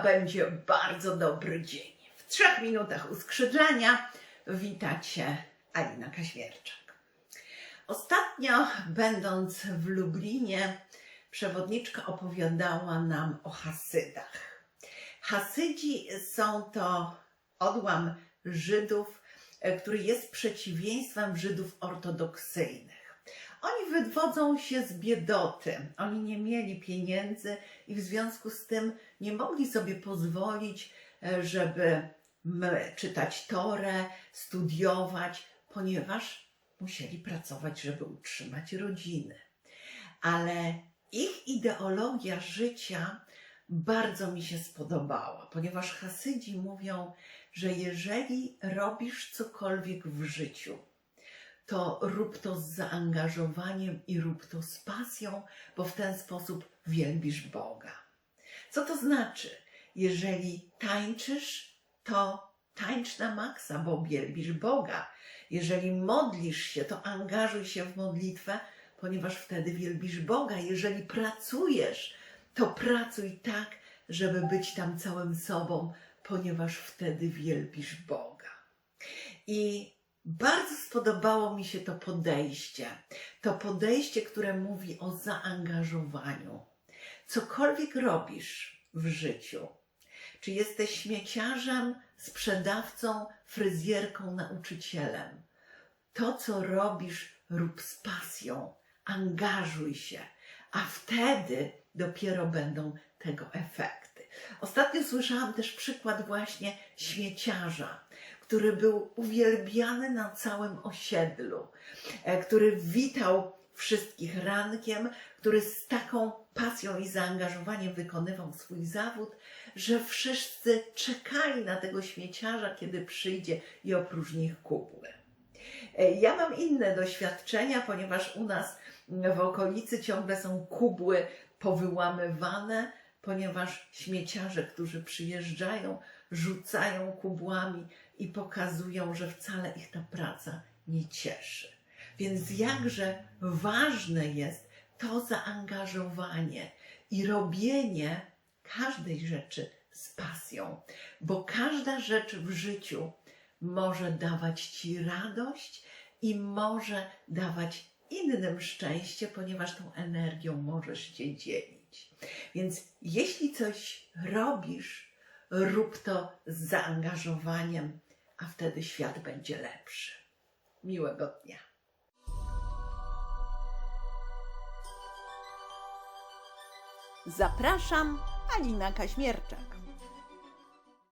będzie bardzo dobry dzień. W trzech minutach uskrzydlenia witacie Alina Kaźmierczak. Ostatnio, będąc w Lublinie, przewodniczka opowiadała nam o Hasydach. Hasydzi są to odłam Żydów, e, który jest przeciwieństwem Żydów ortodoksyjnych. Oni wywodzą się z biedoty. Oni nie mieli pieniędzy i w związku z tym nie mogli sobie pozwolić, e, żeby czytać Torę, studiować, ponieważ musieli pracować, żeby utrzymać rodziny. Ale ich ideologia życia bardzo mi się spodobała, ponieważ Hasydzi mówią, że jeżeli robisz cokolwiek w życiu, to rób to z zaangażowaniem i rób to z pasją, bo w ten sposób wielbisz Boga. Co to znaczy? Jeżeli tańczysz, to tańcz na maksa, bo wielbisz Boga. Jeżeli modlisz się, to angażuj się w modlitwę, ponieważ wtedy wielbisz Boga. Jeżeli pracujesz, to pracuj tak, żeby być tam całym sobą, ponieważ wtedy wielbisz Boga. I bardzo spodobało mi się to podejście. To podejście, które mówi o zaangażowaniu. Cokolwiek robisz w życiu, czy jesteś śmieciarzem, sprzedawcą, fryzjerką, nauczycielem, to co robisz, rób z pasją, angażuj się, a wtedy dopiero będą tego efekty. Ostatnio słyszałam też przykład właśnie śmieciarza, który był uwielbiany na całym osiedlu, e, który witał wszystkich rankiem, który z taką pasją i zaangażowaniem wykonywał swój zawód, że wszyscy czekali na tego śmieciarza, kiedy przyjdzie i opróżni ich kubły. E, Ja mam inne doświadczenia, ponieważ u nas w okolicy ciągle są kubły powyłamywane, ponieważ śmieciarze, którzy przyjeżdżają, rzucają kubłami i pokazują, że wcale ich ta praca nie cieszy. Więc jakże ważne jest to zaangażowanie i robienie każdej rzeczy z pasją, bo każda rzecz w życiu może dawać ci radość i może dawać innym szczęście, ponieważ tą energią możesz się dzielić. Więc jeśli coś robisz, rób to z zaangażowaniem, a wtedy świat będzie lepszy. Miłego dnia. Zapraszam, Alina Kaźmierczak.